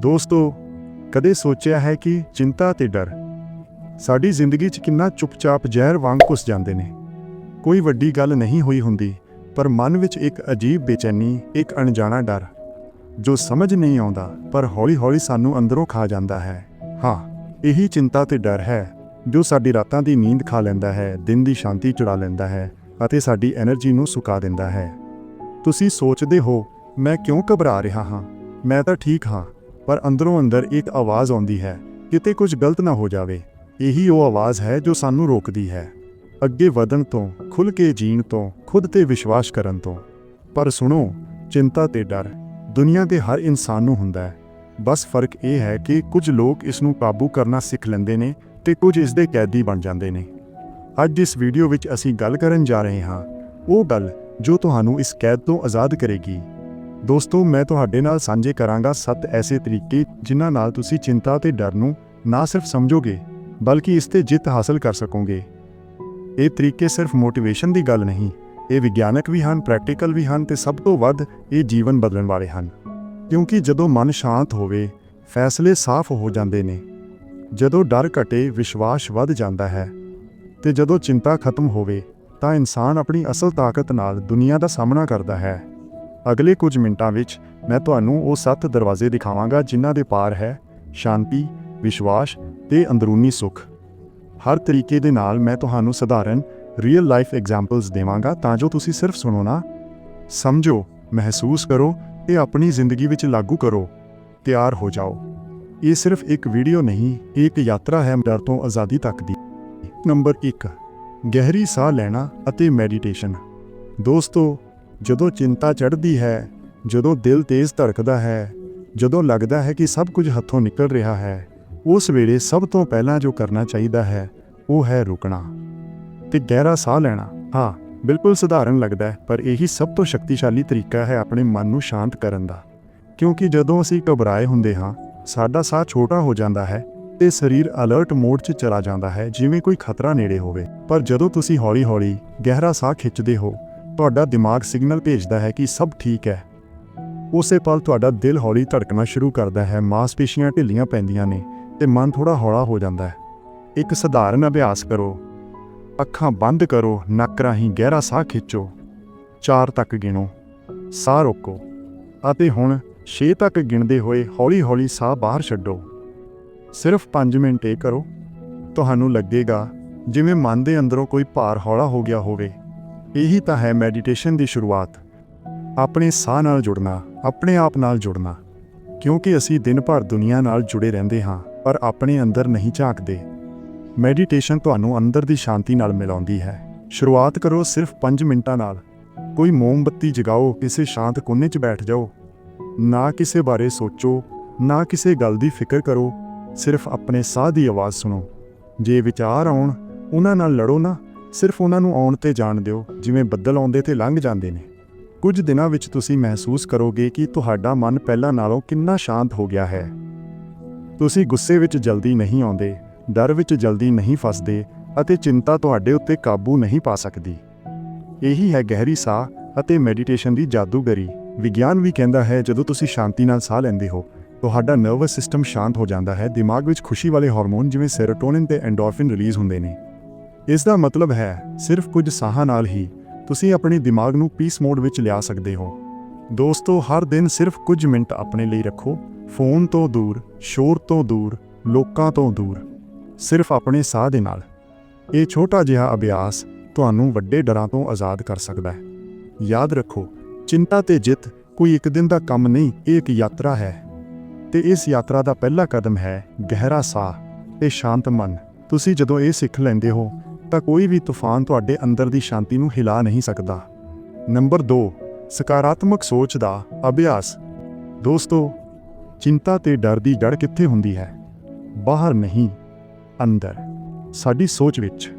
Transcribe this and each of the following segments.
ਦੋਸਤੋ, ਕਦੇ ਸੋਚਿਆ ਹੈ ਕਿ ਚਿੰਤਾ ਤੇ ਡਰ? ਸਾਡੀ ਜ਼ਿੰਦਗੀ 'ਚ ਕਿੰਨਾ ਚੁੱਪਚਾਪ ਜ਼ਹਿਰ ਵਾਂਗ ਘੁਸ ਜਾਂਦੇ ਨੇ। ਕੋਈ ਵੱਡੀ ਗੱਲ ਨਹੀਂ ਹੋਈ ਹੁੰਦੀ, ਪਰ ਮਨ ਵਿੱਚ ਇੱਕ ਅਜੀਬ ਬੇਚੈਨੀ, ਇੱਕ ਅਣਜਾਣਾ ਡਰ, ਜੋ ਸਮਝ ਨਹੀਂ ਆਉਂਦਾ, ਪਰ ਹੌਲੀ-ਹੌਲੀ ਸਾਨੂੰ ਅੰਦਰੋਂ ਖਾ ਜਾਂਦਾ ਹੈ। ਹਾਂ, ਇਹੀ ਚਿੰਤਾ ਤੇ ਡਰ ਹੈ, ਜੋ ਸਾਡੀ ਰਾਤਾਂ ਦੀ ਨੀਂਦ ਖਾ ਲੈਂਦਾ ਹੈ, ਦਿਨ ਦੀ ਸ਼ਾਂਤੀ ਚੁਰਾ ਲੈਂਦਾ ਹੈ, ਅਤੇ ਸਾਡੀ એનર્ਜੀ ਨੂੰ ਸੁਕਾ ਦਿੰਦਾ ਹੈ। ਤੁਸੀਂ ਸੋਚਦੇ ਹੋ, ਮੈਂ ਕਿਉਂ ਘਬਰਾ ਰਿਹਾ ਹਾਂ? ਮੈਂ ਤਾਂ ਠੀਕ ਹਾਂ। ਪਰ ਅੰਦਰੋਂ ਅੰਦਰ ਇੱਕ ਆਵਾਜ਼ ਆਉਂਦੀ ਹੈ, ਕਿਤੇ ਕੁਝ ਗਲਤ ਨਾ ਹੋ ਜਾਵੇ। ਇਹੀ ਉਹ ਆਵਾਜ਼ ਹੈ ਜੋ ਸਾਨੂੰ ਰੋਕਦੀ ਹੈ। ਅੱਗੇ ਵਧਣ ਤੋਂ ਖੁੱਲ੍ਹ ਕੇ ਜੀਣ ਤੋਂ, ਖੁਦ ਤੇ ਵਿਸ਼ਵਾਸ ਕਰਨ ਤੋਂ। ਪਰ ਸੁਣੋ, ਚਿੰਤਾ ਤੇ ਡਰ, ਦੁਨੀਆ ਦੇ ਹਰ ਇਨਸਾਨ ਨੂੰ ਹੁੰਦਾ ਹੈ। ਬਸ ਫ਼ਰਕ ਇਹ ਹੈ ਕਿ ਕੁਝ ਲੋਕ ਇਸ ਨੂੰ ਕਾਬੂ ਕਰਨਾ ਸਿੱਖ ਲੈਂਦੇ ਨੇ ਤੇ ਕੁਝ ਇਸ ਦੇ ਕੈਦੀ ਬਣ ਜਾਂਦੇ ਨੇ। ਅੱਜ ਇਸ ਵੀਡੀਓ ਵਿੱਚ ਅਸੀਂ ਗੱਲ ਕਰਨ ਜਾ ਰਹੇ ਹਾਂ, ਉਹ ਗੱਲ ਜੋ ਤੁਹਾਨੂੰ ਇਸ ਕੈਦ ਤੋਂ ਆਜ਼ਾਦ ਕਰੇਗੀ। ਦੋਸਤੋ, ਮੈਂ ਤੁਹਾਡੇ ਨਾਲ ਸਾਂਝੇ ਕਰਾਂਗਾ ਸੱਤ ਐਸੇ ਤਰੀਕੇ ਜਿਨ੍ਹਾਂ ਨਾਲ ਤੁਸੀਂ ਚਿੰਤਾ ਤੇ ਡਰ ਨੂੰ ਨਾ ਸਿਰਫ ਸਮਝੋਗੇ, ਬਲਕਿ ਇਸ ਤੇ ਜਿੱਤ ਹਾਸਲ ਕਰ ਸਕੋਗੇ। ਇਹ ਤਰੀਕੇ ਸਿਰਫ ਮੋਟੀਵੇਸ਼ਨ ਦੀ ਗੱਲ ਨਹੀਂ, ਇਹ ਵਿਗਿਆਨਕ ਵੀ ਹਨ, ਪ੍ਰੈਕਟੀਕਲ ਵੀ ਹਨ ਤੇ ਸਭ ਤੋਂ ਵੱਧ ਇਹ ਜੀਵਨ ਬਦਲਣ ਵਾਲੇ ਹਨ। ਕਿਉਂਕਿ ਜਦੋਂ ਮਨ ਸ਼ਾਂਤ ਹੋਵੇ, ਫੈਸਲੇ ਸਾਫ਼ ਹੋ ਜਾਂਦੇ ਨੇ। ਜਦੋਂ ਡਰ ਘਟੇ, ਵਿਸ਼ਵਾਸ ਵੱਧ ਜਾਂਦਾ ਹੈ। ਤੇ ਜਦੋਂ ਚਿੰਤਾ ਖਤਮ ਹੋਵੇ, ਤਾਂ ਇਨਸਾਨ ਆਪਣੀ ਅਸਲ ਤਾਕਤ ਨਾਲ ਦੁਨੀਆ ਦਾ ਸਾਹਮਣਾ ਕਰਦਾ ਹੈ। ਅਗਲੇ ਕੁਝ ਮਿੰਟਾਂ ਵਿੱਚ ਮੈਂ ਤੁਹਾਨੂੰ ਉਹ ਸੱਤ ਦਰਵਾਜ਼ੇ ਦਿਖਾਵਾਂਗਾ ਜਿਨ੍ਹਾਂ ਦੇ ਪਾਰ ਹੈ ਸ਼ਾਂਤੀ, ਵਿਸ਼ਵਾਸ ਤੇ ਅੰਦਰੂਨੀ ਸੁੱਖ। ਹਰ ਤਰੀਕੇ ਦੇ ਨਾਲ ਮੈਂ ਤੁਹਾਨੂੰ ਸਧਾਰਨ ਰੀਅਲ ਲਾਈਫ ਐਗਜ਼ਾਮਪਲਸ ਦੇਵਾਂਗਾ ਤਾਂ ਜੋ ਤੁਸੀਂ ਸਿਰਫ ਸੁਣੋ ਨਾ। ਸਮਝੋ, ਮਹਿਸੂਸ ਕਰੋ ਤੇ ਆਪਣੀ ਜ਼ਿੰਦਗੀ ਵਿੱਚ ਲਾਗੂ ਕਰੋ। ਤਿਆਰ ਹੋ ਜਾਓ। ਇਹ ਸਿਰਫ ਇੱਕ ਵੀਡੀਓ ਨਹੀਂ, ਇਹ ਇੱਕ ਯਾਤਰਾ ਹੈ ਡਰ ਤੋਂ ਆਜ਼ਾਦੀ ਤੱਕ ਦੀ। ਨੰਬਰ 1 ਗਹਿਰੀ ਸਾਹ ਲੈਣਾ ਅਤੇ ਮੈਡੀਟੇਸ਼ਨ ਦੋਸਤੋ ਜਦੋਂ ਚਿੰਤਾ ਚੜ੍ਹਦੀ ਹੈ, ਜਦੋਂ ਦਿਲ ਤੇਜ਼ ਧੜਕਦਾ ਹੈ, ਜਦੋਂ ਲੱਗਦਾ ਹੈ ਕਿ ਸਭ ਕੁਝ ਹੱਥੋਂ ਨਿਕਲ ਰਿਹਾ ਹੈ, ਉਸ ਵੇਲੇ ਸਭ ਤੋਂ ਪਹਿਲਾਂ ਜੋ ਕਰਨਾ ਚਾਹੀਦਾ ਹੈ, ਉਹ ਹੈ ਰੁਕਣਾ। ਤੇ ਗਹਿਰਾ ਸਾਹ ਲੈਣਾ। ਹਾਂ, ਬਿਲਕੁਲ ਸਧਾਰਨ ਲੱਗਦਾ ਹੈ, ਪਰ ਇਹੀ ਸਭ ਤੋਂ ਸ਼ਕਤੀਸ਼ਾਲੀ ਤਰੀਕਾ ਹੈ ਆਪਣੇ ਮਨ ਨੂੰ ਸ਼ਾਂਤ ਕਰਨ ਦਾ। ਕਿਉਂਕਿ ਜਦੋਂ ਅਸੀਂ ਘਬਰਾਏ ਹੁੰਦੇ ਹਾਂ, ਸਾਡਾ ਸਾਹ ਛੋਟਾ ਹੋ ਜਾਂਦਾ ਹੈ ਤੇ ਸਰੀਰ ਅਲਰਟ ਮੋਡ 'ਚ ਚਲਾ ਜਾਂਦਾ ਹੈ, ਜਿਵੇਂ ਕੋਈ ਖਤਰਾ ਨੇੜੇ ਹੋਵੇ। ਪਰ ਜਦੋਂ ਤੁਸੀਂ ਹੌਲੀ-ਹੌਲੀ ਗਹਿਰਾ ਸਾਹ ਖਿੱਚਦੇ ਹੋ ਤੁਹਾਡਾ ਦਿਮਾਗ ਸਿਗਨਲ ਭੇਜਦਾ ਹੈ ਕਿ ਸਭ ਠੀਕ ਹੈ। ਉਸੇ ਪਲ ਤੁਹਾਡਾ ਦਿਲ ਹੌਲੀ ਧੜਕਣਾ ਸ਼ੁਰੂ ਕਰਦਾ ਹੈ। ਮਾਸਪੇਸ਼ੀਆਂ ਢਿੱਲੀਆਂ ਪੈਂਦੀਆਂ ਨੇ ਤੇ ਮਨ ਥੋੜਾ ਹੌਲਾ ਹੋ ਜਾਂਦਾ ਹੈ। ਇੱਕ ਸਧਾਰਨ ਅਭਿਆਸ ਕਰੋ। ਅੱਖਾਂ ਬੰਦ ਕਰੋ, ਨੱਕ ਰਾਹੀਂ ਗਹਿਰਾ ਸਾਹ ਖਿੱਚੋ। 4 ਤੱਕ ਗਿਣੋ। ਸਾਹ ਰੋਕੋ। ਅਤੇ ਹੁਣ 6 ਤੱਕ ਗਿਣਦੇ ਹੋਏ ਹੌਲੀ-ਹੌਲੀ ਸਾਹ ਬਾਹਰ ਛੱਡੋ। ਸਿਰਫ 5 ਮਿੰਟ ਇਹ ਕਰੋ। ਤੁਹਾਨੂੰ ਲੱਗੇਗਾ ਜਿਵੇਂ ਮਨ ਦੇ ਅੰਦਰੋਂ ਕੋਈ ਭਾਰ ਹੌਲਾ ਹੋ ਗਿਆ ਹੋਵੇ। ਇਹੀ ਤਾਂ ਹੈ ਮੈਡੀਟੇਸ਼ਨ ਦੀ ਸ਼ੁਰੂਆਤ। ਆਪਣੇ ਸਾਹ ਨਾਲ ਜੁੜਨਾ, ਆਪਣੇ ਆਪ ਨਾਲ ਜੁੜਨਾ। ਕਿਉਂਕਿ ਅਸੀਂ ਦਿਨ ਭਰ ਦੁਨੀਆ ਨਾਲ ਜੁੜੇ ਰਹਿੰਦੇ ਹਾਂ, ਪਰ ਆਪਣੇ ਅੰਦਰ ਨਹੀਂ ਝਾਕਦੇ। ਮੈਡੀਟੇਸ਼ਨ ਤੁਹਾਨੂੰ ਅੰਦਰ ਦੀ ਸ਼ਾਂਤੀ ਨਾਲ ਮਿਲਾਉਂਦੀ ਹੈ। ਸ਼ੁਰੂਆਤ ਕਰੋ ਸਿਰਫ 5 ਮਿੰਟਾਂ ਨਾਲ। ਕੋਈ ਮੋਮਬੱਤੀ ਜਗਾਓ, ਕਿਸੇ ਸ਼ਾਂਤ ਕੋਨੇ 'ਚ ਬੈਠ ਜਾਓ। ਨਾ ਕਿਸੇ ਬਾਰੇ ਸੋਚੋ, ਨਾ ਕਿਸੇ ਗੱਲ ਦੀ ਫਿਕਰ ਕਰੋ। ਸਿਰਫ ਆਪਣੇ ਸਾਹ ਦੀ ਆਵਾਜ਼ ਸੁਣੋ। ਜੇ ਵਿਚਾਰ ਆਉਣ, ਉਹਨਾਂ ਨਾਲ ਲੜੋ ਨਾ। ਸਿਰਫ ਉਹਨਾਂ ਨੂੰ ਆਉਣ ਤੇ ਜਾਣ ਦਿਓ, ਜਿਵੇਂ ਬੱਦਲ ਆਉਂਦੇ ਤੇ ਲੰਘ ਜਾਂਦੇ ਨੇ। ਕੁਝ ਦਿਨਾਂ ਵਿੱਚ ਤੁਸੀਂ ਮਹਿਸੂਸ ਕਰੋਗੇ ਕਿ ਤੁਹਾਡਾ ਮਨ ਪਹਿਲਾਂ ਨਾਲੋਂ ਕਿੰਨਾ ਸ਼ਾਂਤ ਹੋ ਗਿਆ ਹੈ। ਤੁਸੀਂ ਗੁੱਸੇ ਵਿੱਚ ਜਲਦੀ ਨਹੀਂ ਆਉਂਦੇ, ਡਰ ਵਿੱਚ ਜਲਦੀ ਨਹੀਂ ਫਸਦੇ ਅਤੇ ਚਿੰਤਾ ਤੁਹਾਡੇ ਉੱਤੇ ਕਾਬੂ ਨਹੀਂ ਪਾ ਸਕਦੀ। ਇਹੀ ਹੈ ਗਹਿਰੀ ਸਾਹ ਅਤੇ ਮੈਡੀਟੇਸ਼ਨ ਦੀ ਜਾਦੂਗਰੀ। ਵਿਗਿਆਨ ਵੀ ਕਹਿੰਦਾ ਹੈ, ਜਦੋਂ ਤੁਸੀਂ ਸ਼ਾਂਤੀ ਨਾਲ ਸਾਹ ਲੈਂਦੇ ਹੋ, ਤੁਹਾਡਾ ਨਰਵਸ ਸਿਸਟਮ ਸ਼ਾਂਤ ਹੋ ਜਾਂਦਾ ਹੈ। ਦਿਮਾਗ ਵਿੱਚ ਖੁਸ਼ੀ ਵਾਲੇ ਹਾਰਮੋਨ ਜਿਵੇਂ ਸੈਰੋਟੋਨਿਨ ਤੇ ਐਂਡੋਰਫਿਨ ਰਿਲੀਜ਼ ਹੁੰਦੇ ਨੇ। ਇਸ ਦਾ ਮਤਲਬ ਹੈ, ਸਿਰਫ ਕੁਝ ਸਾਹਾਂ ਨਾਲ ਹੀ, ਤੁਸੀਂ ਆਪਣੇ ਦਿਮਾਗ ਨੂੰ ਪੀਸ ਮੋਡ ਵਿੱਚ ਲਿਆ ਸਕਦੇ ਹੋ। ਦੋਸਤੋ, ਹਰ ਦਿਨ ਸਿਰਫ ਕੁਝ ਮਿੰਟ ਆਪਣੇ ਲਈ ਰੱਖੋ। ਫੋਨ ਤੋਂ ਦੂਰ, ਸ਼ੋਰ ਤੋਂ ਦੂਰ, ਲੋਕਾਂ ਤੋਂ ਦੂਰ। ਸਿਰਫ ਆਪਣੇ ਸਾਹ ਦੇ ਨਾਲ। ਇਹ ਛੋਟਾ ਜਿਹਾ ਅਭਿਆਸ ਤੁਹਾਨੂੰ ਵੱਡੇ ਡਰਾਂ ਤੋਂ ਆਜ਼ਾਦ ਕਰ ਸਕਦਾ ਹੈ। ਯਾਦ ਰੱਖੋ, ਚਿੰਤਾ ਤੇ ਜਿੱਤ ਕੋਈ ਇੱਕ ਦਿਨ ਦਾ ਕੰਮ ਨਹੀਂ, ਇਹ ਇੱਕ ਯਾਤਰਾ ਹੈ। ਤੇ ਇਸ ਯਾਤਰਾ ਦਾ ਪਹਿਲਾ ਕਦਮ ਹੈ ਗਹਿਰਾ ਸਾਹ ਤੇ ਸ਼ਾਂਤ ਮਨ। ਤੁਸੀਂ ਜਦੋਂ ਇਹ ਸਿੱਖ ਲੈਂਦੇ ਹੋ ਤਾਂ ਕੋਈ ਵੀ ਤੂਫਾਨ ਤੁਹਾਡੇ ਅੰਦਰ ਦੀ ਸ਼ਾਂਤੀ ਨੂੰ ਹਿਲਾ ਨਹੀਂ ਸਕਦਾ। ਨੰਬਰ 2 ਸਕਾਰਾਤਮਕ ਸੋਚ ਦਾ ਅਭਿਆਸ। ਦੋਸਤੋ, ਚਿੰਤਾ ਤੇ ਡਰ ਦੀ ਜੜ ਕਿੱਥੇ ਹੁੰਦੀ ਹੈ? ਬਾਹਰ ਨਹੀਂ, ਅੰਦਰ। ਸਾਡੀ ਸੋਚ ਵਿੱਚ।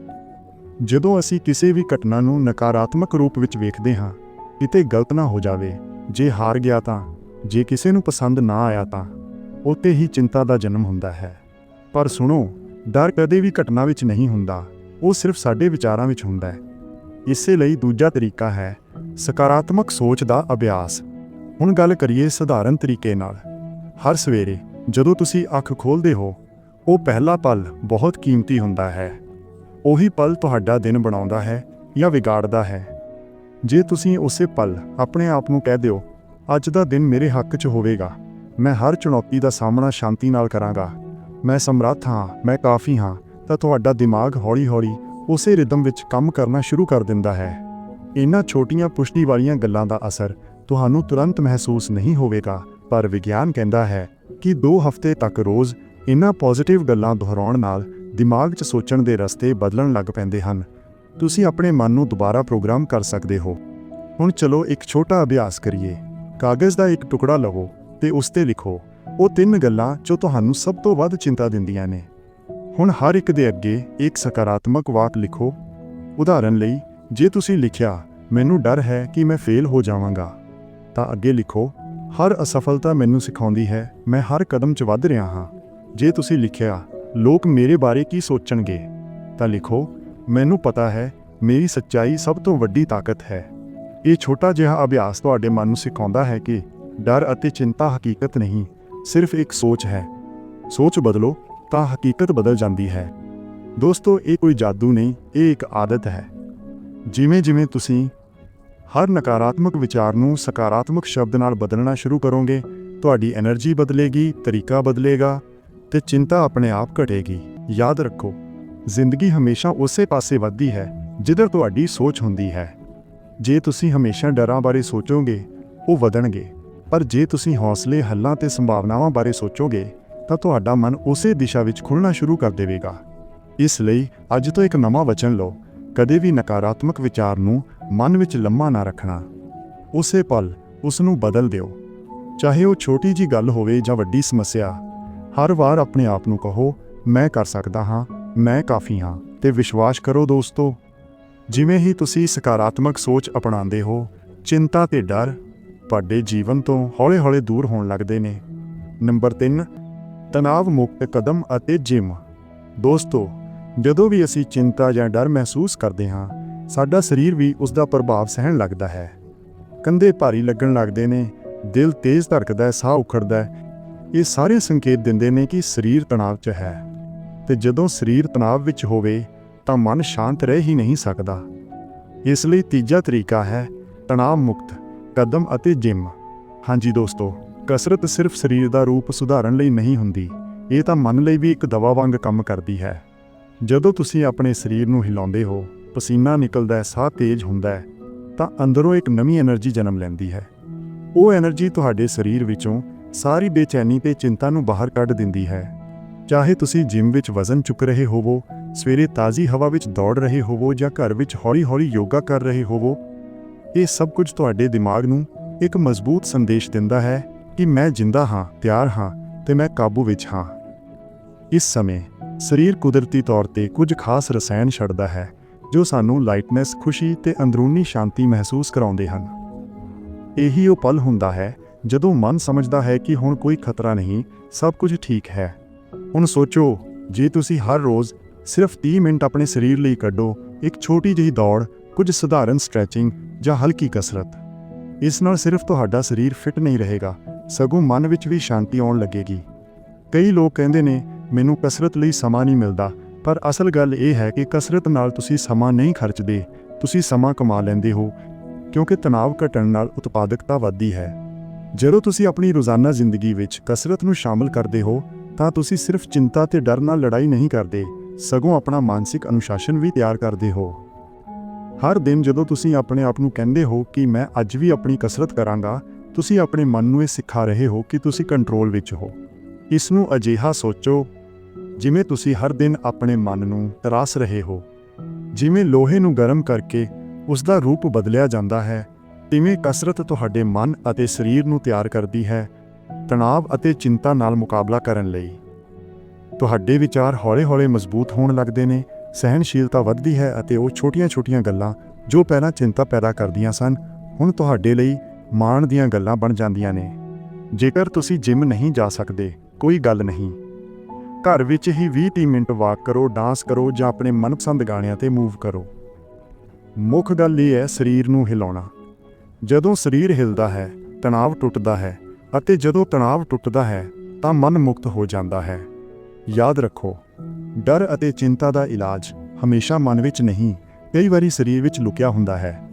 ਜਦੋਂ ਅਸੀਂ ਕਿਸੇ ਵੀ ਘਟਨਾ ਨੂੰ ਨਕਾਰਾਤਮਕ ਰੂਪ ਵਿੱਚ ਵੇਖਦੇ ਹਾਂ, ਕਿਤੇ ਗਲਤ ਨਾ ਹੋ ਜਾਵੇ, ਜੇ ਹਾਰ ਗਿਆ ਤਾਂ, ਜੇ ਕਿਸੇ ਨੂੰ ਪਸੰਦ ਨਾ ਆਇਆ ਤਾਂ ਉੱਤੇ ਹੀ ਚਿੰਤਾ ਦਾ ਜਨਮ ਹੁੰਦਾ ਹੈ। ਪਰ ਸੁਣੋ, ਡਰ ਕਦੇ ਵੀ ਘਟਨਾ ਵਿੱਚ ਨਹੀਂ ਹੁੰਦਾ। ਉਹ ਸਿਰਫ ਸਾਡੇ ਵਿਚਾਰਾਂ ਵਿੱਚ ਹੁੰਦਾ ਹੈ। ਇਸੇ ਲਈ ਦੂਜਾ ਤਰੀਕਾ ਹੈ ਸਕਾਰਾਤਮਕ ਸੋਚ ਦਾ ਅਭਿਆਸ। ਹੁਣ ਗੱਲ ਕਰੀਏ ਸਧਾਰਨ ਤਰੀਕੇ ਨਾਲ। ਹਰ ਸਵੇਰੇ ਜਦੋਂ ਤੁਸੀਂ ਅੱਖ ਖੋਲਦੇ ਹੋ, ਉਹ ਪਹਿਲਾ ਪਲ ਬਹੁਤ ਕੀਮਤੀ ਹੁੰਦਾ ਹੈ। ਉਹੀ ਪਲ ਤੁਹਾਡਾ ਦਿਨ ਬਣਾਉਂਦਾ ਹੈ ਜਾਂ ਵਿਗਾੜਦਾ ਹੈ। ਜੇ ਤੁਸੀਂ ਉਸੇ ਪਲ ਆਪਣੇ ਆਪ ਨੂੰ ਕਹਿ ਦਿਓ, ਅੱਜ ਦਾ ਦਿਨ ਮੇਰੇ ਹੱਕ 'ਚ ਹੋਵੇਗਾ। ਮੈਂ ਹਰ ਚੁਣੌਤੀ ਦਾ ਸਾਹਮਣਾ ਸ਼ਾਂਤੀ ਨਾਲ ਕਰਾਂਗਾ। ਮੈਂ ਸਮਰੱਥ ਹਾਂ, ਮੈਂ ਕਾਫੀ ਹਾਂ। ਤਾਂ ਤੁਹਾਡਾ ਦਿਮਾਗ ਹੌਲੀ-ਹੌਲੀ ਉਸੇ ਰਿਦਮ ਵਿੱਚ ਕੰਮ ਕਰਨਾ ਸ਼ੁਰੂ ਕਰ ਦਿੰਦਾ ਹੈ। ਇਹਨਾਂ ਛੋਟੀਆਂ ਪੁਸ਼ਟੀ ਵਾਲੀਆਂ ਗੱਲਾਂ ਦਾ ਅਸਰ ਤੁਹਾਨੂੰ ਤੁਰੰਤ ਮਹਿਸੂਸ ਨਹੀਂ ਹੋਵੇਗਾ, ਪਰ ਵਿਗਿਆਨ ਕਹਿੰਦਾ ਹੈ ਕਿ 2 ਹਫ਼ਤੇ ਤੱਕ ਰੋਜ਼ ਇਹਨਾਂ ਪੋਜ਼ਿਟਿਵ ਗੱਲਾਂ ਦੁਹਰਾਉਣ ਨਾਲ ਦਿਮਾਗ 'ਚ ਸੋਚਣ ਦੇ ਰਸਤੇ ਬਦਲਣ ਲੱਗ ਪੈਂਦੇ ਹਨ। ਤੁਸੀਂ ਆਪਣੇ ਮਨ ਨੂੰ ਦੁਬਾਰਾ ਪ੍ਰੋਗਰਾਮ ਕਰ ਸਕਦੇ ਹੋ। ਹੁਣ ਚਲੋ ਇੱਕ ਛੋਟਾ ਅਭਿਆਸ ਕਰੀਏ। ਕਾਗਜ਼ ਦਾ ਇੱਕ ਟੁਕੜਾ ਲਵੋ ਤੇ ਉਸ ਤੇ ਲਿਖੋ। ਉਹ ਤਿੰਨ ਗੱਲਾਂ ਜੋ ਤੁਹਾਨੂੰ ਸਭ ਤੋਂ ਵੱਧ ਚਿੰਤਾ ਦਿੰਦੀਆਂ ਨੇ। ਹੁਣ ਹਰ ਇੱਕ ਦੇ ਅੱਗੇ ਇੱਕ ਸਕਾਰਾਤਮਕ ਵਾਕ ਲਿਖੋ। ਉਦਾਹਰਨ ਲਈ, ਜੇ ਤੁਸੀਂ ਲਿਖਿਆ, ਮੈਨੂੰ ਡਰ ਹੈ ਕਿ ਮੈਂ ਫੇਲ ਹੋ ਜਾਵਾਂਗਾ, ਤਾਂ ਅੱਗੇ ਲਿਖੋ, ਹਰ ਅਸਫਲਤਾ ਮੈਨੂੰ ਸਿਖਾਉਂਦੀ ਹੈ, ਮੈਂ ਹਰ ਕਦਮ 'ਚ ਵੱਧ ਰਿਹਾ ਹਾਂ। ਜੇ ਤੁਸੀਂ ਲਿਖਿਆ, ਲੋਕ ਮੇਰੇ ਬਾਰੇ ਕੀ ਸੋਚਣਗੇ? ਤਾਂ ਲਿਖੋ, ਮੈਨੂੰ ਪਤਾ ਹੈ, ਮੇਰੀ ਸੱਚਾਈ ਸਭ ਤੋਂ ਵੱਡੀ ਤਾਕਤ ਹੈ। ਇਹ ਛੋਟਾ ਜਿਹਾ ਅਭਿਆਸ ਤੁਹਾਡੇ ਮਨ ਨੂੰ ਸਿਖਾਉਂਦਾ ਹੈ ਕਿ ਡਰ ਅਤੇ ਚਿੰਤਾ ਹਕੀਕਤ ਨਹੀਂ, ਸਿਰਫ ਇੱਕ ਸੋਚ ਹੈ। ਸੋਚ ਬਦਲੋ ਤਾਂ ਹਕੀਕਤ ਬਦਲ ਜਾਂਦੀ ਹੈ। ਦੋਸਤੋ, ਇਹ ਕੋਈ ਜਾਦੂ ਨਹੀਂ, ਇਹ ਇੱਕ ਆਦਤ ਹੈ। ਜਿਵੇਂ ਜਿਵੇਂ ਤੁਸੀਂ ਹਰ ਨਕਾਰਾਤਮਕ ਵਿਚਾਰ ਨੂੰ ਸਕਾਰਾਤਮਕ ਸ਼ਬਦ ਨਾਲ ਬਦਲਣਾ ਸ਼ੁਰੂ ਕਰੋਗੇ, ਤੁਹਾਡੀ એનર્ਜੀ ਬਦਲੇਗੀ, ਤਰੀਕਾ ਬਦਲੇਗਾ ਤੇ ਚਿੰਤਾ ਆਪਣੇ ਆਪ ਘਟੇਗੀ। ਯਾਦ ਰੱਖੋ, ਜ਼ਿੰਦਗੀ ਹਮੇਸ਼ਾ ਉਸੇ ਪਾਸੇ ਵੱਧਦੀ ਹੈ, ਜਿੱਧਰ ਤੁਹਾਡੀ ਸੋਚ ਹੁੰਦੀ ਹੈ। ਜੇ ਤੁਸੀਂ ਹਮੇਸ਼ਾ ਡਰਾਂ ਬਾਰੇ ਸੋਚੋਗੇ, ਉਹ ਵਧਣਗੇ। ਪਰ ਜੇ ਤੁਸੀਂ ਹੌਸਲੇ, ਹੱਲਾਂ ਤੇ ਸੰਭਾਵਨਾਵਾਂ ਬਾਰੇ ਸੋਚੋਗੇ ਤਾਂ ਤੁਹਾਡਾ ਮਨ ਉਸੇ ਦਿਸ਼ਾ ਵਿੱਚ ਖੁੱਲਣਾ ਸ਼ੁਰੂ ਕਰ ਦੇਵੇਗਾ। ਇਸ ਲਈ ਅੱਜ ਤੋਂ ਇੱਕ ਨਵਾਂ ਵਚਨ ਲਓ, ਕਦੇ ਵੀ ਨਕਾਰਾਤਮਕ ਵਿਚਾਰ ਨੂੰ ਮਨ ਵਿੱਚ ਲੰਮਾ ਨਾ ਰੱਖਣਾ। ਉਸੇ ਪਲ ਉਸ ਨੂੰ ਬਦਲ ਦਿਓ। ਚਾਹੇ ਉਹ ਛੋਟੀ ਜੀ ਗੱਲ ਹੋਵੇ ਜਾਂ ਵੱਡੀ ਸਮੱਸਿਆ, ਹਰ ਵਾਰ ਆਪਣੇ ਆਪ ਨੂੰ ਕਹੋ, ਮੈਂ ਕਰ ਸਕਦਾ ਹਾਂ, ਮੈਂ ਕਾਫੀ ਹਾਂ ਤੇ ਵਿਸ਼ਵਾਸ ਕਰੋ ਦੋਸਤੋ। ਜਿਵੇਂ ਹੀ ਤੁਸੀਂ ਸਕਾਰਾਤਮਕ ਸੋਚ ਅਪਣਾਉਂਦੇ ਹੋ, ਚਿੰਤਾ ਤੇ ਡਰ ਤੁਹਾਡੇ ਜੀਵਨ ਤੋਂ ਹੌਲੇ-ਹੌਲੇ ਦੂਰ ਹੋਣ ਲੱਗਦੇ ਨੇ। ਨੰਬਰ 3 ਤਣਾਅ ਮੁਕਤ ਕਦਮ ਅਤੇ ਜਿਮ। ਦੋਸਤੋ, ਜਦੋਂ ਵੀ ਅਸੀਂ ਚਿੰਤਾ ਜਾਂ ਡਰ ਮਹਿਸੂਸ ਕਰਦੇ ਹਾਂ, ਸਾਡਾ ਸਰੀਰ ਵੀ ਉਸ ਦਾ ਪ੍ਰਭਾਵ ਸਹਿਣ ਲੱਗਦਾ ਹੈ। ਕੰਧੇ ਭਾਰੀ ਲੱਗਣ ਲੱਗਦੇ ਨੇ, ਦਿਲ ਤੇਜ਼ ਧੜਕਦਾ ਹੈ, ਸਾਹ ਉਖੜਦਾ ਹੈ। ਇਹ ਸਾਰੇ ਸੰਕੇਤ ਦਿੰਦੇ ਨੇ ਕਿ ਸਰੀਰ ਤਣਾਅ 'ਚ ਹੈ। ਤੇ ਜਦੋਂ ਸਰੀਰ ਤਣਾਅ ਵਿੱਚ ਹੋਵੇ, ਤਾਂ ਮਨ ਸ਼ਾਂਤ ਰਹਿ ਹੀ ਨਹੀਂ ਸਕਦਾ। ਇਸ ਲਈ ਤੀਜਾ ਤਰੀਕਾ ਹੈ ਤਣਾਅ ਮੁਕਤ ਕਦਮ ਅਤੇ ਜਿਮ। ਹਾਂਜੀ ਦੋਸਤੋ ਕਸਰਤ ਸਿਰਫ ਸਰੀਰ ਦਾ ਰੂਪ ਸੁਧਾਰਨ ਲਈ ਨਹੀਂ ਹੁੰਦੀ, ਇਹ ਤਾਂ ਮਨ ਲਈ ਵੀ ਇੱਕ ਦਵਾ ਵਾਂਗ ਕੰਮ ਕਰਦੀ ਹੈ। ਜਦੋਂ ਤੁਸੀਂ ਆਪਣੇ ਸਰੀਰ ਨੂੰ ਹਿਲਾਉਂਦੇ ਹੋ, ਪਸੀਨਾ ਨਿਕਲਦਾ ਹੈ, ਸਾਹ ਤੇਜ਼ ਹੁੰਦਾ ਹੈ, ਤਾਂ ਅੰਦਰੋਂ ਇੱਕ ਨਵੀਂ એનર્ਜੀ ਜਨਮ ਲੈਂਦੀ ਹੈ। ਉਹ એનર્ਜੀ ਤੁਹਾਡੇ ਸਰੀਰ ਵਿੱਚੋਂ ਸਾਰੀ ਬੇਚੈਨੀ ਤੇ ਚਿੰਤਾ ਨੂੰ ਬਾਹਰ ਕੱਢ ਦਿੰਦੀ ਹੈ। ਚਾਹੇ ਤੁਸੀਂ ਜਿਮ ਵਿੱਚ ਵਜ਼ਨ ਚੁੱਕ ਰਹੇ ਹੋਵੋ, ਸਵੇਰੇ ਤਾਜ਼ੀ ਹਵਾ ਵਿੱਚ ਦੌੜ ਰਹੇ ਹੋਵੋ ਜਾਂ ਘਰ ਵਿੱਚ ਹੌਲੀ-ਹੌਲੀ ਯੋਗਾ ਕਰ ਰਹੇ ਹੋਵੋ, ਇਹ ਸਭ ਕੁਝ ਤੁਹਾਡੇ ਦਿਮਾਗ ਨੂੰ ਇੱਕ ਮਜ਼ਬੂਤ ਸੰਦੇਸ਼ ਦਿੰਦਾ ਹੈ ਕਿ ਮੈਂ ਜਿੰਦਾ ਹਾਂ, ਤਿਆਰ ਹਾਂ ਤੇ ਮੈਂ ਕਾਬੂ ਵਿੱਚ ਹਾਂ। ਇਸ ਸਮੇਂ ਸਰੀਰ ਕੁਦਰਤੀ ਤੌਰ ਤੇ ਕੁਝ ਖਾਸ ਰਸਾਇਣ ਛੱਡਦਾ ਹੈ, ਜੋ ਸਾਨੂੰ ਲਾਈਟਨੈਸ ਖੁਸ਼ੀ ਤੇ ਅੰਦਰੂਨੀ ਸ਼ਾਂਤੀ ਮਹਿਸੂਸ ਕਰਾਉਂਦੇ ਹਨ। ਇਹੀ ਉਹ ਪਲ ਹੁੰਦਾ ਹੈ ਜਦੋਂ ਮਨ ਸਮਝਦਾ ਹੈ ਕਿ ਹੁਣ ਕੋਈ ਖਤਰਾ ਨਹੀਂ, ਸਭ ਕੁਝ ਠੀਕ ਹੈ। ਹੁਣ ਸੋਚੋ, ਜੇ ਤੁਸੀਂ ਹਰ ਰੋਜ਼ ਸਿਰਫ 30 ਮਿੰਟ ਆਪਣੇ ਸਰੀਰ ਲਈ ਕੱਢੋ, ਇੱਕ ਛੋਟੀ ਜਿਹੀ ਦੌੜ, ਕੁਝ ਸਧਾਰਨ ਸਟ੍ਰੈਚਿੰਗ ਜਾਂ ਹਲਕੀ ਕਸਰਤ, ਇਸ ਨਾਲ ਸਿਰਫ ਤੁਹਾਡਾ ਸਰੀਰ ਫਿੱਟ ਨਹੀਂ ਰਹੇਗਾ। ਸਗੋਂ ਮਨ ਵਿੱਚ ਵੀ ਸ਼ਾਂਤੀ ਆਉਣ ਲੱਗੇਗੀ। ਕਈ ਲੋਕ ਕਹਿੰਦੇ ਨੇ, ਮੈਨੂੰ ਕਸਰਤ ਲਈ ਸਮਾਂ ਨਹੀਂ ਮਿਲਦਾ। ਪਰ ਅਸਲ ਗੱਲ ਇਹ ਹੈ ਕਿ ਕਸਰਤ ਨਾਲ ਤੁਸੀਂ ਸਮਾਂ ਨਹੀਂ ਖਰਚਦੇ, ਤੁਸੀਂ ਸਮਾਂ ਕਮਾ ਲੈਂਦੇ ਹੋ, ਕਿਉਂਕਿ ਤਣਾਅ ਘਟਣ ਨਾਲ ਉਤਪਾਦਕਤਾ ਵੱਧਦੀ ਹੈ। ਜਦੋਂ ਤੁਸੀਂ ਆਪਣੀ ਰੋਜ਼ਾਨਾ ਜ਼ਿੰਦਗੀ ਵਿੱਚ ਕਸਰਤ ਨੂੰ ਸ਼ਾਮਲ ਕਰਦੇ ਹੋ, ਤਾਂ ਤੁਸੀਂ ਸਿਰਫ ਚਿੰਤਾ ਤੇ ਡਰ ਨਾਲ ਲੜਾਈ ਨਹੀਂ ਕਰਦੇ, ਸਗੋਂ ਆਪਣਾ ਮਾਨਸਿਕ ਅਨੁਸ਼ਾਸਨ ਵੀ ਤਿਆਰ ਕਰਦੇ ਹੋ। ਹਰ ਦਿਨ ਜਦੋਂ ਤੁਸੀਂ ਆਪਣੇ ਆਪ ਨੂੰ ਕਹਿੰਦੇ ਹੋ ਕਿ ਮੈਂ ਅੱਜ ਵੀ ਆਪਣੀ ਕਸਰਤ ਕਰਾਂਗਾ ਤੁਸੀਂ ਆਪਣੇ ਮਨ ਨੂੰ ਇਹ ਸਿਖਾ ਰਹੇ ਹੋ ਕਿ ਤੁਸੀਂ ਕੰਟਰੋਲ ਵਿੱਚ ਹੋ। ਇਸ ਨੂੰ ਅਜਿਹਾ ਸੋਚੋ ਜਿਵੇਂ ਤੁਸੀਂ ਹਰ ਦਿਨ ਆਪਣੇ ਮਨ ਨੂੰ ਤਰਾਸ ਰਹੇ ਹੋ। ਜਿਵੇਂ ਲੋਹੇ ਨੂੰ ਗਰਮ ਕਰਕੇ ਉਸ ਦਾ ਰੂਪ ਬਦਲਿਆ ਜਾਂਦਾ ਹੈ, ਤਿਵੇਂ ਕਸਰਤ ਤੁਹਾਡੇ ਮਨ ਅਤੇ ਸਰੀਰ ਨੂੰ ਤਿਆਰ ਕਰਦੀ ਹੈ ਤਣਾਅ ਅਤੇ ਚਿੰਤਾ ਨਾਲ ਮੁਕਾਬਲਾ ਕਰਨ ਲਈ। ਤੁਹਾਡੇ ਵਿਚਾਰ ਹੌਲੇ-ਹੌਲੇ ਮਜ਼ਬੂਤ ਹੋਣ ਲੱਗਦੇ ਨੇ ਸਹਿਨਸ਼ੀਲਤਾ ਵੱਧਦੀ ਹੈ ਅਤੇ ਉਹ ਛੋਟੀਆਂ-ਛੋਟੀਆਂ ਗੱਲਾਂ ਜੋ ਪਹਿਲਾਂ ਚਿੰਤਾ ਪੈਦਾ ਕਰਦੀਆਂ ਸਨ, ਹੁਣ ਤੁਹਾਡੇ ਲਈ ਮਾਣ ਦੀਆਂ ਗੱਲਾਂ ਬਣ ਜਾਂਦੀਆਂ ਨੇ। ਜੇਕਰ ਤੁਸੀਂ ਜਿਮ ਨਹੀਂ ਜਾ ਸਕਦੇ, ਕੋਈ ਗੱਲ ਨਹੀਂ। ਘਰ ਵਿੱਚ ਹੀ 20-30 ਮਿੰਟ ਵਾਕ ਕਰੋ, ਡਾਂਸ ਕਰੋ ਜਾਂ ਆਪਣੇ ਮਨਪਸੰਦ ਗਾਣਿਆਂ ਤੇ ਮੂਵ ਕਰੋ। ਮੁੱਖ ਗੱਲ ਇਹ ਹੈ ਸਰੀਰ ਨੂੰ ਹਿਲਾਉਣਾ। ਜਦੋਂ ਸਰੀਰ ਹਿਲਦਾ ਹੈ, ਤਣਾਅ ਟੁੱਟਦਾ ਹੈ ਅਤੇ ਜਦੋਂ ਤਣਾਅ ਟੁੱਟਦਾ ਹੈ, ਤਾਂ ਮਨ ਮੁਕਤ ਹੋ ਜਾਂਦਾ ਹੈ। ਯਾਦ ਰੱਖੋ, ਡਰ ਅਤੇ ਚਿੰਤਾ ਦਾ ਇਲਾਜ ਹਮੇਸ਼ਾ ਮਨ ਵਿੱਚ ਨਹੀਂ, ਕਈ ਵਾਰੀ ਸਰੀਰ ਵਿੱਚ ਲੁਕਿਆ ਹੁੰਦਾ ਹੈ।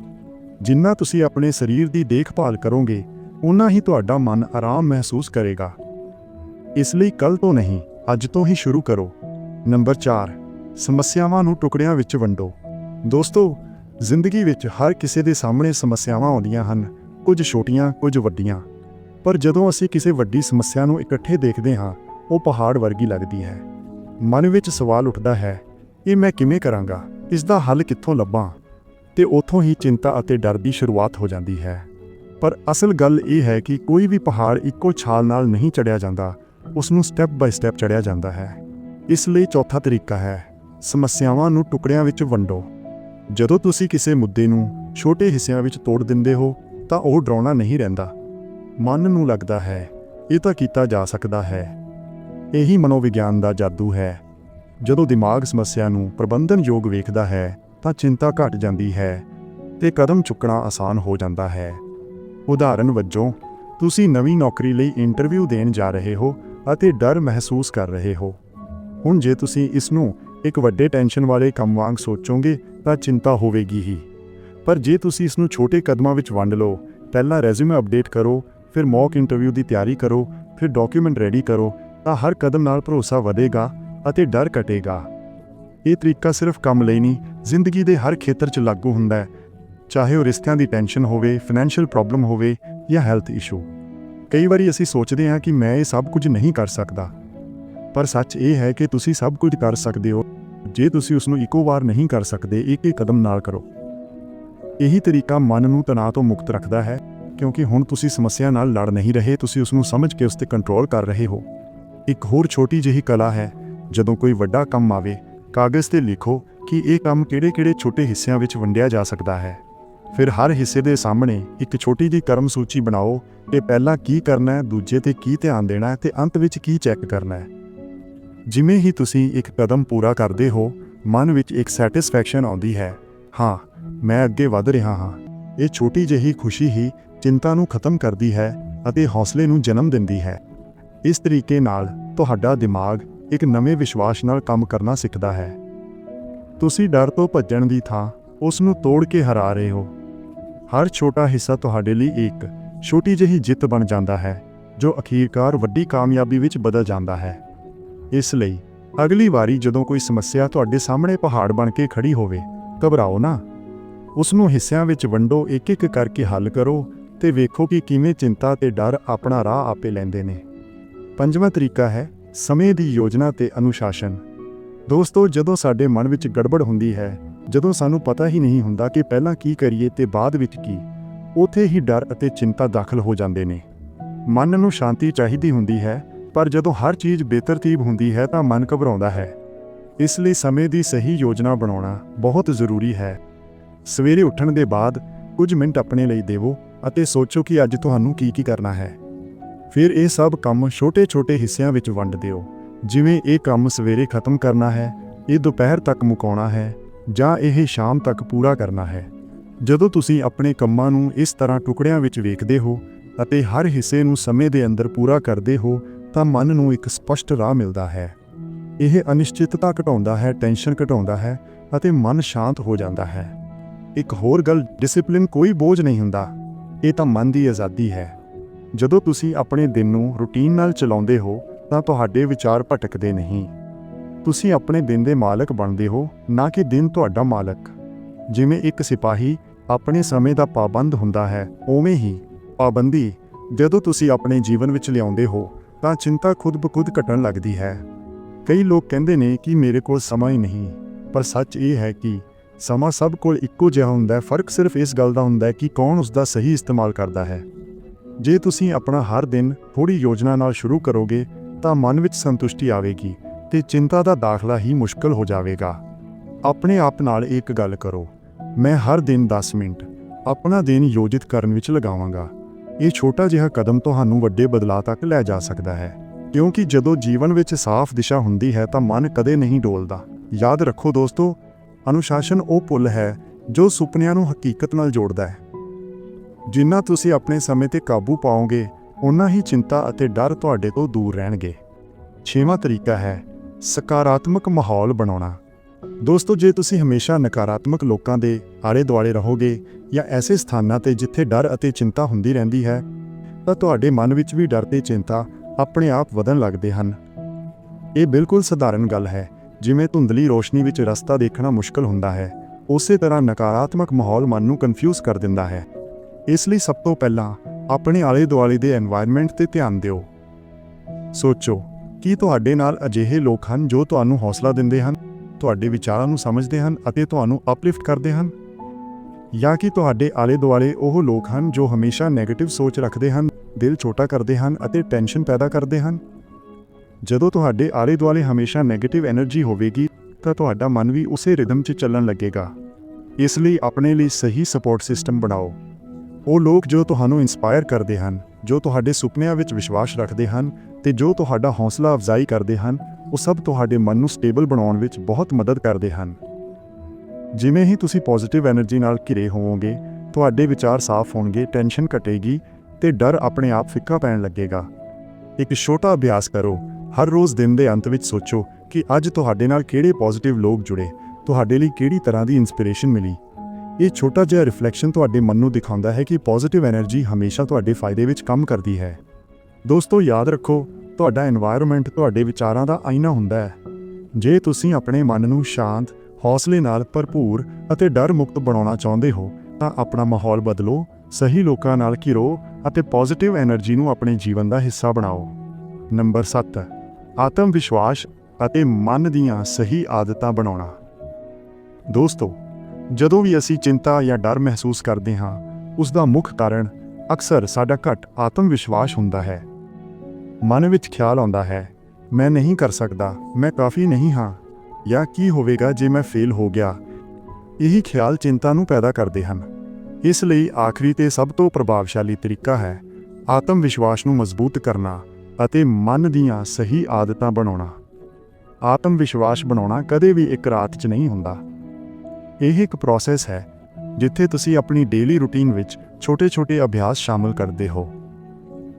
ਜਿੰਨਾ ਤੁਸੀਂ ਆਪਣੇ ਸਰੀਰ ਦੀ ਦੇਖਭਾਲ ਕਰੋਗੇ ਉਨਾ ਹੀ ਤੁਹਾਡਾ ਮਨ ਆਰਾਮ ਮਹਿਸੂਸ ਕਰੇਗਾ। ਇਸ ਲਈ ਕੱਲ ਤੋਂ ਨਹੀਂ, ਅੱਜ ਤੋਂ ਹੀ ਸ਼ੁਰੂ ਕਰੋ। ਨੰਬਰ 4 ਸਮੱਸਿਆਵਾਂ ਨੂੰ ਟੁਕੜਿਆਂ ਵਿੱਚ ਵੰਡੋ। ਦੋਸਤੋ, ਜ਼ਿੰਦਗੀ ਵਿੱਚ ਹਰ ਕਿਸੇ ਦੇ ਸਾਹਮਣੇ ਸਮੱਸਿਆਵਾਂ ਆਉਂਦੀਆਂ ਹਨ, ਕੁਝ ਛੋਟੀਆਂ, ਕੁਝ ਵੱਡੀਆਂ। ਪਰ ਜਦੋਂ ਅਸੀਂ ਕਿਸੇ ਵੱਡੀ ਸਮੱਸਿਆ ਨੂੰ ਇਕੱਠੇ ਦੇਖਦੇ ਹਾਂ, ਉਹ ਪਹਾੜ ਵਰਗੀ ਲੱਗਦੀ ਹੈ। ਮਨ ਵਿੱਚ ਸਵਾਲ ਉੱਠਦਾ ਹੈ, ਇਹ ਮੈਂ ਕਿਵੇਂ ਕਰਾਂਗਾ? ਇਸ ਦਾ ਹੱਲ ਕਿੱਥੋਂ ਲੱਭਾਂ? ਤੇ ਉੱਥੋਂ ਹੀ ਚਿੰਤਾ ਅਤੇ ਡਰ ਦੀ ਸ਼ੁਰੂਆਤ ਹੋ ਜਾਂਦੀ ਹੈ। ਪਰ ਅਸਲ ਗੱਲ ਇਹ ਹੈ ਕਿ ਕੋਈ ਵੀ ਪਹਾੜ ਇੱਕੋ ਛਾਲ ਨਾਲ ਨਹੀਂ ਚੜਿਆ ਜਾਂਦਾ ਉਸ ਨੂੰ ਸਟੈਪ ਬਾਈ ਸਟੈਪ ਚੜਿਆ ਜਾਂਦਾ ਹੈ। ਇਸ ਲਈ ਚੌਥਾ ਤਰੀਕਾ ਹੈ, ਸਮੱਸਿਆਵਾਂ ਨੂੰ ਟੁਕੜਿਆਂ ਵਿੱਚ ਵੰਡੋ। ਜਦੋਂ ਤੁਸੀਂ ਕਿਸੇ ਮੁੱਦੇ ਨੂੰ ਛੋਟੇ ਹਿੱਸਿਆਂ ਵਿੱਚ ਤੋੜ ਦਿੰਦੇ ਹੋ, ਤਾਂ ਉਹ ਡਰਾਉਣਾ ਨਹੀਂ ਰਹਿੰਦਾ। ਮਨ ਨੂੰ ਲੱਗਦਾ ਹੈ, ਇਹ ਤਾਂ ਕੀਤਾ ਜਾ ਸਕਦਾ ਹੈ। ਇਹੀ ਮਨੋਵਿਗਿਆਨ ਦਾ ਜਾਦੂ ਹੈ। ਜਦੋਂ ਦਿਮਾਗ ਸਮੱਸਿਆ ਨੂੰ ਪ੍ਰਬੰਧਨ ਯੋਗ ਵੇਖਦਾ ਹੈ ਤਾਂ ਚਿੰਤਾ ਘਟ ਜਾਂਦੀ ਹੈ ਤੇ ਕਦਮ ਚੁੱਕਣਾ ਆਸਾਨ ਹੋ ਜਾਂਦਾ ਹੈ। ਉਦਾਹਰਨ ਵਜੋਂ, ਤੁਸੀਂ ਨਵੀਂ ਨੌਕਰੀ ਲਈ ਇੰਟਰਵਿਊ ਦੇਣ ਜਾ ਰਹੇ ਹੋ ਅਤੇ ਡਰ ਮਹਿਸੂਸ ਕਰ ਰਹੇ ਹੋ। ਹੁਣ ਜੇ ਤੁਸੀਂ ਇਸ ਨੂੰ ਇੱਕ ਵੱਡੇ ਟੈਨਸ਼ਨ ਵਾਲੇ ਕੰਮ ਵਾਂਗ ਸੋਚੋਗੇ, ਤਾਂ ਚਿੰਤਾ ਹੋਵੇਗੀ ਹੀ। ਪਰ ਜੇ ਤੁਸੀਂ ਇਸ ਨੂੰ ਛੋਟੇ ਕਦਮਾਂ ਵਿੱਚ ਵੰਡ ਲਓ, ਪਹਿਲਾਂ ਰੈਜ਼ਿਊਮੇ ਅਪਡੇਟ ਕਰੋ, ਫਿਰ ਮੌਕ ਇੰਟਰਵਿਊ ਦੀ ਤਿਆਰੀ ਕਰੋ, ਫਿਰ ਡਾਕੂਮੈਂਟ ਰੈਡੀ ਕਰੋ, ਤਾਂ ਹਰ ਕਦਮ ਨਾਲ ਭਰੋਸਾ ਵਧੇਗਾ ਅਤੇ ਡਰ ਘਟੇਗਾ। ਇਹ ਤਰੀਕਾ ਸਿਰਫ ਕੰਮ ਲਈ ਨਹੀਂ, ਜ਼ਿੰਦਗੀ ਦੇ ਹਰ ਖੇਤਰ 'ਚ ਲਾਗੂ ਹੁੰਦਾ ਹੈ। ਚਾਹੇ ਉਹ ਰਿਸ਼ਤਿਆਂ ਦੀ ਟੈਨਸ਼ਨ ਹੋਵੇ, ਫਾਈਨੈਂਸ਼ੀਅਲ ਪ੍ਰੋਬਲਮ ਹੋਵੇ ਜਾਂ ਹੈਲਥ ਇਸ਼ੂ। ਕਈ ਵਾਰੀ ਅਸੀਂ ਸੋਚਦੇ ਹਾਂ ਕਿ ਮੈਂ ਇਹ ਸਭ ਕੁਝ ਨਹੀਂ ਕਰ ਸਕਦਾ। ਪਰ ਸੱਚ ਇਹ ਹੈ ਕਿ ਤੁਸੀਂ ਸਭ ਕੁਝ ਕਰ ਸਕਦੇ ਹੋ। ਜੇ ਤੁਸੀਂ ਉਸ ਨੂੰ ਇੱਕੋ ਵਾਰ ਨਹੀਂ ਕਰ ਸਕਦੇ ਇੱਕ ਇੱਕ ਕਦਮ ਨਾਲ ਕਰੋ। ਇਹੀ ਤਰੀਕਾ ਮਨ ਨੂੰ ਤਣਾਅ ਤੋਂ ਮੁਕਤ ਰੱਖਦਾ ਹੈ, ਕਿਉਂਕਿ ਹੁਣ ਤੁਸੀਂ ਸਮੱਸਿਆ ਨਾਲ ਲੜ ਨਹੀਂ ਰਹੇ, ਤੁਸੀਂ ਉਸ ਨੂੰ ਸਮਝ ਕੇ ਉਸ ਤੇ ਕੰਟਰੋਲ ਕਰ ਰਹੇ ਹੋ। ਇੱਕ ਹੋਰ ਛੋਟੀ ਜਿਹੀ ਕਲਾ ਹੈ, ਜਦੋਂ ਕੋਈ ਵੱਡਾ ਕੰਮ ਆਵੇ ਕਾਗਜ਼ ਤੇ ਲਿਖੋ ਕਿ ਇਹ ਕੰਮ ਕਿਹੜੇ-ਕਿਹੜੇ ਛੋਟੇ ਹਿੱਸਿਆਂ ਵਿੱਚ ਵੰਡਿਆ ਜਾ ਸਕਦਾ ਹੈ। ਫਿਰ ਹਰ ਹਿੱਸੇ ਦੇ ਸਾਹਮਣੇ ਇੱਕ ਛੋਟੀ ਜਿਹੀ ਕਰਮ ਸੂਚੀ ਬਣਾਓ ਕਿ ਪਹਿਲਾਂ ਕੀ ਕਰਨਾ ਹੈ, ਦੂਜੇ ਤੇ ਕੀ ਧਿਆਨ ਦੇਣਾ ਹੈ ਤੇ ਅੰਤ ਵਿੱਚ ਕੀ ਚੈੱਕ ਕਰਨਾ ਹੈ। ਜਿਵੇਂ ਹੀ ਤੁਸੀਂ ਇੱਕ ਕਦਮ ਪੂਰਾ ਕਰਦੇ ਹੋ, ਮਨ ਵਿੱਚ ਇੱਕ ਸੈਟੀਸਫੈਕਸ਼ਨ ਆਉਂਦੀ ਹੈ। ਹਾਂ, ਮੈਂ ਅੱਗੇ ਵਧ ਰਿਹਾ ਹਾਂ। ਇਹ ਛੋਟੀ ਜਿਹੀ ਖੁਸ਼ੀ ਹੀ ਚਿੰਤਾ ਨੂੰ ਖਤਮ ਕਰਦੀ ਹੈ ਅਤੇ ਹੌਸਲੇ ਨੂੰ ਜਨਮ ਦਿੰਦੀ ਹੈ। ਇਸ ਤਰੀਕੇ ਨਾਲ ਤੁਹਾਡਾ ਦਿਮਾਗ ਇੱਕ ਨਵੇਂ ਵਿਸ਼ਵਾਸ ਨਾਲ ਕੰਮ ਕਰਨਾ ਸਿੱਖਦਾ ਹੈ। ਤੁਸੀਂ ਡਰ ਤੋਂ ਭੱਜਣ ਦੀ ਥਾਂ ਉਸ ਨੂੰ ਤੋੜ ਕੇ ਹਰਾ ਰਹੇ ਹੋ। ਹਰ ਛੋਟਾ ਹਿੱਸਾ ਤੁਹਾਡੇ ਲਈ ਇੱਕ ਛੋਟੀ ਜਿਹੀ ਜਿੱਤ ਬਣ ਜਾਂਦਾ ਹੈ, ਜੋ ਅਖੀਰਕਾਰ ਵੱਡੀ ਕਾਮਯਾਬੀ ਵਿੱਚ ਬਦਲ ਜਾਂਦਾ ਹੈ। ਇਸ ਲਈ ਅਗਲੀ ਵਾਰੀ ਜਦੋਂ ਕੋਈ ਸਮੱਸਿਆ ਤੁਹਾਡੇ ਸਾਹਮਣੇ ਪਹਾੜ ਬਣ ਕੇ ਖੜੀ ਹੋਵੇ, ਘਬਰਾਓ ਨਾ। ਉਸ ਨੂੰ ਹਿੱਸਿਆਂ ਵਿੱਚ ਵੰਡੋ ਇੱਕ ਇੱਕ ਕਰਕੇ ਹੱਲ ਕਰੋ ਤੇ ਵੇਖੋ ਕਿ ਕਿਵੇਂ ਚਿੰਤਾ ਤੇ ਡਰ ਆਪਣਾ ਰਾਹ ਆਪੇ ਲੈਂਦੇ ਨੇ। ਪੰਜਵਾਂ ਤਰੀਕਾ ਹੈ ਸਮੇਂ ਦੀ ਯੋਜਨਾ ਤੇ ਅਨੁਸ਼ਾਸਨ। ਦੋਸਤੋ, ਜਦੋਂ ਸਾਡੇ ਮਨ ਵਿੱਚ ਗੜਬੜ ਹੁੰਦੀ ਹੈ, ਜਦੋਂ ਸਾਨੂੰ ਪਤਾ ਹੀ ਨਹੀਂ ਹੁੰਦਾ ਕਿ ਪਹਿਲਾਂ ਕੀ ਕਰੀਏ ਤੇ ਬਾਅਦ ਵਿੱਚ ਕੀ, ਉਥੇ ਹੀ ਡਰ ਅਤੇ ਚਿੰਤਾ ਦਾਖਲ ਹੋ ਜਾਂਦੇ ਨੇ। ਮਨ ਨੂੰ ਸ਼ਾਂਤੀ ਚਾਹੀਦੀ ਹੁੰਦੀ ਹੈ, ਪਰ ਜਦੋਂ ਹਰ ਚੀਜ਼ ਬੇਤਰਤੀਬ ਹੁੰਦੀ ਹੈ ਤਾਂ ਮਨ ਘਬਰਾਉਂਦਾ ਹੈ। ਇਸ ਲਈ ਸਮੇਂ ਦੀ ਸਹੀ ਯੋਜਨਾ ਬਣਾਉਣਾ ਬਹੁਤ ਜ਼ਰੂਰੀ ਹੈ। ਸਵੇਰੇ ਉੱਠਣ ਦੇ ਬਾਅਦ ਕੁਝ ਮਿੰਟ ਆਪਣੇ ਲਈ ਦੇਵੋ ਅਤੇ ਸੋਚੋ ਕਿ ਅੱਜ ਤੁਹਾਨੂੰ ਕੀ ਕੀ ਕਰਨਾ ਹੈ। ਫਿਰ ਇਹ ਸਭ ਕੰਮ ਛੋਟੇ-ਛੋਟੇ ਹਿੱਸਿਆਂ ਵਿੱਚ ਵੰਡ ਦਿਓ। ਜਿਵੇਂ ਇਹ ਕੰਮ ਸਵੇਰੇ ਖਤਮ ਕਰਨਾ ਹੈ, ਇਹ ਦੁਪਹਿਰ ਤੱਕ ਮੁਕਾਉਣਾ ਹੈ, ਜਾਂ ਇਹ ਸ਼ਾਮ ਤੱਕ ਪੂਰਾ ਕਰਨਾ ਹੈ। ਜਦੋਂ ਤੁਸੀਂ ਆਪਣੇ ਕੰਮਾਂ ਨੂੰ ਇਸ ਤਰ੍ਹਾਂ ਟੁਕੜਿਆਂ ਵਿੱਚ ਵੇਖਦੇ ਹੋ ਅਤੇ ਹਰ ਹਿੱਸੇ ਨੂੰ ਸਮੇਂ ਦੇ ਅੰਦਰ ਪੂਰਾ ਕਰਦੇ ਹੋ, ਤਾਂ ਮਨ ਨੂੰ ਇੱਕ ਸਪਸ਼ਟ ਰਾਹ ਮਿਲਦਾ ਹੈ। ਇਹ ਅਨਿਸ਼ਚਿਤਤਾ ਘਟਾਉਂਦਾ ਹੈ, ਟੈਨਸ਼ਨ ਘਟਾਉਂਦਾ ਹੈ ਅਤੇ ਮਨ ਸ਼ਾਂਤ ਹੋ ਜਾਂਦਾ ਹੈ। ਇੱਕ ਹੋਰ ਗੱਲ, ਡਿਸਪਲਿਨ ਕੋਈ ਬੋਝ ਨਹੀਂ ਹੁੰਦਾ। ਇਹ ਤਾਂ ਮਨ ਦੀ ਆਜ਼ਾਦੀ ਹੈ। ਜਦੋਂ ਤੁਸੀਂ ਆਪਣੇ ਦਿਨ ਨੂੰ ਰੁਟੀਨ ਨਾਲ ਚਲਾਉਂਦੇ ਹੋ, ਤਾਂ ਤੁਹਾਡੇ ਵਿਚਾਰ ਭਟਕਦੇ ਨਹੀਂ। ਤੁਸੀਂ ਆਪਣੇ ਦਿਨ ਦੇ ਮਾਲਕ ਬਣਦੇ ਹੋ, ਨਾ ਕਿ ਦਿਨ ਤੁਹਾਡਾ ਮਾਲਕ। ਜਿਵੇਂ ਇੱਕ ਸਿਪਾਹੀ ਆਪਣੇ ਸਮੇਂ ਦਾ ਪਾਬੰਦ ਹੁੰਦਾ ਹੈ, ਉਵੇਂ ਹੀ ਪਾਬੰਦੀ ਜਦੋਂ ਤੁਸੀਂ ਆਪਣੇ ਜੀਵਨ ਵਿੱਚ ਲਿਆਉਂਦੇ ਹੋ, ਤਾਂ ਚਿੰਤਾ ਖੁਦ ਬਖੁਦ ਘਟਣ ਲੱਗਦੀ ਹੈ। ਕਈ ਲੋਕ ਕਹਿੰਦੇ ਨੇ ਕਿ ਮੇਰੇ ਕੋਲ ਸਮਾਂ ਹੀ ਨਹੀਂ, ਪਰ ਸੱਚ ਇਹ ਹੈ ਕਿ ਸਮਾਂ ਸਭ ਕੋਲ ਇੱਕੋ ਜਿਹਾ ਹੁੰਦਾ ਹੈ, ਫ਼ਰਕ ਸਿਰਫ ਇਸ ਗੱਲ ਦਾ ਹੁੰਦਾ ਹੈ ਕਿ ਕੌਣ ਉਸ ਦਾ ਸਹੀ ਇਸਤੇਮਾਲ ਕਰਦਾ ਹੈ। ਜੇ ਤੁਸੀਂ ਆਪਣਾ ਹਰ ਦਿਨ ਥੋੜੀ ਯੋਜਨਾ ਨਾਲ ਸ਼ੁਰੂ ਕਰੋਗੇ, ਤਾਂ ਮਨ ਵਿੱਚ ਸੰਤੁਸ਼ਟੀ ਆਵੇਗੀ ਤੇ ਚਿੰਤਾ ਦਾ ਦਾਖਲਾ ਹੀ ਮੁਸ਼ਕਲ ਹੋ ਜਾਵੇਗਾ। ਆਪਣੇ ਆਪ ਨਾਲ ਇੱਕ ਗੱਲ ਕਰੋ, ਮੈਂ ਹਰ ਦਿਨ 10 ਮਿੰਟ ਆਪਣਾ ਦਿਨ ਯੋਜਿਤ ਕਰਨ ਵਿੱਚ ਲਗਾਵਾਂਗਾ। ਇਹ ਛੋਟਾ ਜਿਹਾ ਕਦਮ ਤੁਹਾਨੂੰ ਵੱਡੇ ਬਦਲਾਅ ਤੱਕ ਲੈ ਜਾ ਸਕਦਾ ਹੈ, ਕਿਉਂਕਿ ਜਦੋਂ ਜੀਵਨ ਵਿੱਚ ਸਾਫ਼ ਦਿਸ਼ਾ ਹੁੰਦੀ ਹੈ ਤਾਂ ਮਨ ਕਦੇ ਨਹੀਂ ਡੋਲਦਾ। ਯਾਦ ਰੱਖੋ ਦੋਸਤੋ, ਅਨੁਸ਼ਾਸਨ ਉਹ ਪੁੱਲ ਹੈ ਜੋ ਸੁਪਨਿਆਂ ਨੂੰ ਹਕੀਕਤ ਨਾਲ ਜੋੜਦਾ ਹੈ। ਜਿੰਨਾ ਤੁਸੀਂ ਆਪਣੇ ਸਮੇਂ ਤੇ ਕਾਬੂ ਪਾਓਗੇ ਉਨਾ ਹੀ ਚਿੰਤਾ ਅਤੇ ਡਰ ਤੁਹਾਡੇ ਤੋਂ ਦੂਰ ਰਹਿਣਗੇ। ਛੇਵਾਂ ਤਰੀਕਾ ਹੈ, ਸਕਾਰਾਤਮਕ ਮਾਹੌਲ ਬਣਾਉਣਾ। ਦੋਸਤੋ, ਜੇ ਤੁਸੀਂ ਹਮੇਸ਼ਾ ਨਕਾਰਾਤਮਕ ਲੋਕਾਂ ਦੇ ਆਲੇ-ਦੁਆਲੇ ਰਹੋਗੇ ਜਾਂ ਐਸੇ ਸਥਾਨਾਂ ਤੇ ਜਿੱਥੇ ਡਰ ਅਤੇ ਚਿੰਤਾ ਹੁੰਦੀ ਰਹਿੰਦੀ ਹੈ, ਤਾਂ ਤੁਹਾਡੇ ਮਨ ਵਿੱਚ ਵੀ ਡਰ ਤੇ ਚਿੰਤਾ ਆਪਣੇ ਆਪ ਵਧਣ ਲੱਗਦੇ ਹਨ। ਇਹ ਬਿਲਕੁਲ ਸਧਾਰਨ ਗੱਲ ਹੈ, ਜਿਵੇਂ ਧੁੰਦਲੀ ਰੋਸ਼ਨੀ ਵਿੱਚ ਰਸਤਾ ਦੇਖਣਾ ਮੁਸ਼ਕਲ ਹੁੰਦਾ ਹੈ, ਉਸੇ ਤਰ੍ਹਾਂ ਨਕਾਰਾਤਮਕ ਮਾਹੌਲ ਮਨ ਨੂੰ ਕਨਫਿਊਜ਼ ਕਰ ਦਿੰਦਾ ਹੈ। ਇਸ ਲਈ ਸਭ ਤੋਂ ਪਹਿਲਾਂ ਆਪਣੇ ਆਲੇ ਦੁਆਲੇ ਦੇ এনवायरमेंट ਤੇ ਧਿਆਨ ਦਿਓ। ਸੋਚੋ, ਕੀ ਤੁਹਾਡੇ ਨਾਲ ਅਜਿਹੇ ਲੋਕ ਹਨ ਜੋ ਤੁਹਾਨੂੰ ਹੌਸਲਾ ਦਿੰਦੇ ਹਨ, ਤੁਹਾਡੇ ਵਿਚਾਰਾਂ ਨੂੰ ਸਮਝਦੇ ਹਨ ਅਤੇ ਤੁਹਾਨੂੰ ਅਪਲਿਫਟ ਕਰਦੇ ਹਨ? ਜਾਂ ਕਿ ਤੁਹਾਡੇ ਆਲੇ ਦੁਆਲੇ ਉਹ ਲੋਕ ਹਨ ਜੋ ਹਮੇਸ਼ਾ ਨੈਗੇਟਿਵ ਸੋਚ ਰੱਖਦੇ ਹਨ, ਦਿਲ ਛੋਟਾ ਕਰਦੇ ਹਨ ਅਤੇ ਟੈਨਸ਼ਨ ਪੈਦਾ ਕਰਦੇ ਹਨ? ਜਦੋਂ ਤੁਹਾਡੇ ਆਲੇ ਦੁਆਲੇ ਹਮੇਸ਼ਾ ਨੈਗੇਟਿਵ એનર્ਜੀ ਹੋਵੇਗੀ, ਤਾਂ ਤੁਹਾਡਾ ਮਨ ਵੀ ਉਸੇ ਰਿਦਮ 'ਚ ਚੱਲਣ ਲੱਗੇਗਾ। ਇਸ ਲਈ ਆਪਣੇ ਲਈ ਸਹੀ ਸਪੋਰਟ ਸਿਸਟਮ ਬਣਾਓ। ਉਹ ਲੋਕ ਜੋ ਤੁਹਾਨੂੰ ਇਨਸਪਾਇਰ ਕਰਦੇ ਹਨ, ਜੋ ਤੁਹਾਡੇ ਸੁਪਨਿਆਂ ਵਿੱਚ ਵਿਸ਼ਵਾਸ ਰੱਖਦੇ ਹਨ ਤੇ ਜੋ ਤੁਹਾਡਾ ਹੌਸਲਾ ਅਫਜ਼ਾਈ ਕਰਦੇ ਹਨ, ਉਹ ਸਭ ਤੁਹਾਡੇ ਮਨ ਨੂੰ ਸਟੇਬਲ ਬਣਾਉਣ ਵਿੱਚ ਬਹੁਤ ਮਦਦ ਕਰਦੇ ਹਨ। ਜਿਵੇਂ ਹੀ ਤੁਸੀਂ ਪੋਜ਼ਿਟਿਵ એનર્ਜੀ ਨਾਲ ਘਿਰੇ ਹੋਵੋਗੇ, ਤੁਹਾਡੇ ਵਿਚਾਰ ਸਾਫ਼ ਹੋਣਗੇ ਟੈਨਸ਼ਨ ਘਟੇਗੀ ਤੇ ਡਰ ਆਪਣੇ ਆਪ ਫਿੱਕਾ ਪੈਣ ਲੱਗੇਗਾ। ਇੱਕ ਛੋਟਾ ਅਭਿਆਸ ਕਰੋ, ਹਰ ਰੋਜ਼ ਦਿਨ ਦੇ ਅੰਤ ਵਿੱਚ ਸੋਚੋ ਕਿ ਅੱਜ ਤੁਹਾਡੇ ਨਾਲ ਕਿਹੜੇ ਪੋਜ਼ਿਟਿਵ ਲੋਕ ਜੁੜੇ, ਤੁਹਾਡੇ ਲਈ ਕਿਹੜੀ ਤਰ੍ਹਾਂ ਦੀ ਇਨਸਪੀਰੇਸ਼ਨ ਮਿਲੀ। ਇਹ ਛੋਟਾ ਜਿਹਾ ਰਿਫਲੈਕਸ਼ਨ ਤੁਹਾਡੇ ਮਨ ਨੂੰ ਦਿਖਾਉਂਦਾ ਹੈ ਕਿ ਪੋਜ਼ਿਟਿਵ એનર્ਜੀ ਹਮੇਸ਼ਾ ਤੁਹਾਡੇ ਫਾਇਦੇ ਵਿੱਚ ਕੰਮ ਕਰਦੀ ਹੈ। ਦੋਸਤੋ, ਯਾਦ ਰੱਖੋ, ਤੁਹਾਡਾ এনवायरमेंट ਤੁਹਾਡੇ ਵਿਚਾਰਾਂ ਦਾ ਆਇਨਾ ਹੁੰਦਾ ਹੈ। ਜੇ ਤੁਸੀਂ ਆਪਣੇ ਮਨ ਨੂੰ ਸ਼ਾਂਤ, ਹੌਸਲੇ ਨਾਲ ਭਰਪੂਰ ਅਤੇ ਡਰ ਮੁਕਤ ਬਣਾਉਣਾ ਚਾਹੁੰਦੇ ਹੋ, ਤਾਂ ਆਪਣਾ ਮਾਹੌਲ ਬਦਲੋ, ਸਹੀ ਲੋਕਾਂ ਨਾਲ ਘਿਰੋ ਅਤੇ ਪੋਜ਼ਿਟਿਵ એનર્ਜੀ ਨੂੰ ਆਪਣੇ ਜੀਵਨ ਦਾ ਹਿੱਸਾ ਬਣਾਓ। ਨੰਬਰ 7 ਆਤਮ ਵਿਸ਼ਵਾਸ ਅਤੇ ਮਨ ਦੀਆਂ ਸਹੀ ਆਦਤਾਂ ਬਣਾਉਣਾ। ਦੋਸਤੋ ਜਦੋਂ ਵੀ ਅਸੀਂ ਚਿੰਤਾ ਜਾਂ ਡਰ ਮਹਿਸੂਸ ਕਰਦੇ ਹਾਂ, ਉਸ ਦਾ ਮੁੱਖ ਕਾਰਨ ਅਕਸਰ ਸਾਡਾ ਘੱਟ ਆਤਮ ਵਿਸ਼ਵਾਸ ਹੁੰਦਾ ਹੈ। ਮਨ ਵਿੱਚ ਖਿਆਲ ਆਉਂਦਾ ਹੈ, ਮੈਂ ਨਹੀਂ ਕਰ ਸਕਦਾ, ਮੈਂ ਕਾਫੀ ਨਹੀਂ ਹਾਂ। ਜਾਂ ਕੀ ਹੋਵੇਗਾ ਜੇ ਮੈਂ ਫੇਲ ਹੋ ਗਿਆ? ਇਹੀ ਖਿਆਲ ਚਿੰਤਾ ਨੂੰ ਪੈਦਾ ਕਰਦੇ ਹਨ। ਇਸ ਲਈ ਆਖਰੀ ਤੇ ਸਭ ਤੋਂ ਪ੍ਰਭਾਵਸ਼ਾਲੀ ਤਰੀਕਾ ਹੈ ਆਤਮ ਵਿਸ਼ਵਾਸ ਨੂੰ ਮਜ਼ਬੂਤ ਕਰਨਾ ਅਤੇ ਮਨ ਦੀਆਂ ਸਹੀ ਆਦਤਾਂ ਬਣਾਉਣਾ। ਆਤਮ ਵਿਸ਼ਵਾਸ ਬਣਾਉਣਾ ਕਦੇ ਵੀ ਇੱਕ ਰਾਤ 'ਚ ਨਹੀਂ ਹੁੰਦਾ। ਇਹ ਇੱਕ ਪ੍ਰੋਸੈਸ ਹੈ, ਜਿੱਥੇ ਤੁਸੀਂ ਆਪਣੀ ਡੇਲੀ ਰੁਟੀਨ ਵਿੱਚ ਛੋਟੇ-ਛੋਟੇ ਅਭਿਆਸ ਸ਼ਾਮਲ ਕਰਦੇ ਹੋ।